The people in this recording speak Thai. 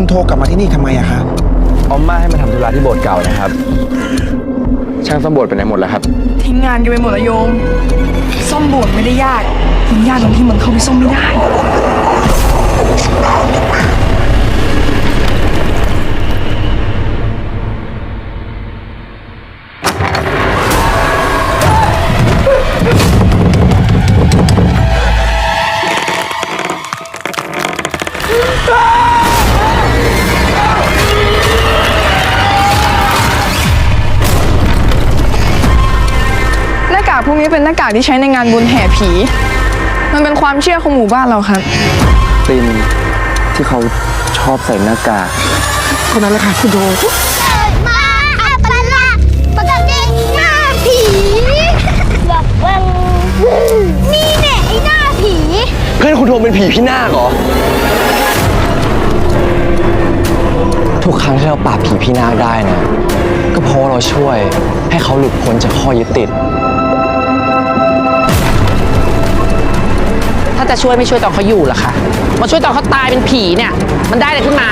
รกลับมาที่นี่ทำไมอะคะ ออมมาให้มาทำธุระที่โบสถ์เก่านะครับ ช่างซ่อมโบสถ์ไปไหนหมดแล้วครับ ทิ้งงานกันไปหมดแล้วโยม ซ่อมโบสถ์ไม่ได้ยากมันยากตรงที่มันเข้าไปซ่อมไม่ได้หากากพวกนี้เป็นหน้ากากที่ใช้ในงานบุญแห่ผี มันเป็นความเชื่อของหมู่บ้านเราครับตินที่เขาชอบใส่หน้ากากคนนั้นแหละค่ะคุณโทเกิดมาอัปลักษณ์ปกติหน้าผีแบบวังนี่แน่ไอ้หน้าผี เพื่อนคุณโทมเป็นผีพี่นาคเหรอ ทุกครั้งที่เราปราบผีพี่นาคได้นะ ก็เพราะว่าเราช่วยให้เขาหลุดพ้นจากข้อยึดติด จะช่วยไม่ช่วยตอนเขาอยู่หรอคะมาช่วยตอนเขาตายเป็นผีเนี่ย มันได้อะไรขึ้นมา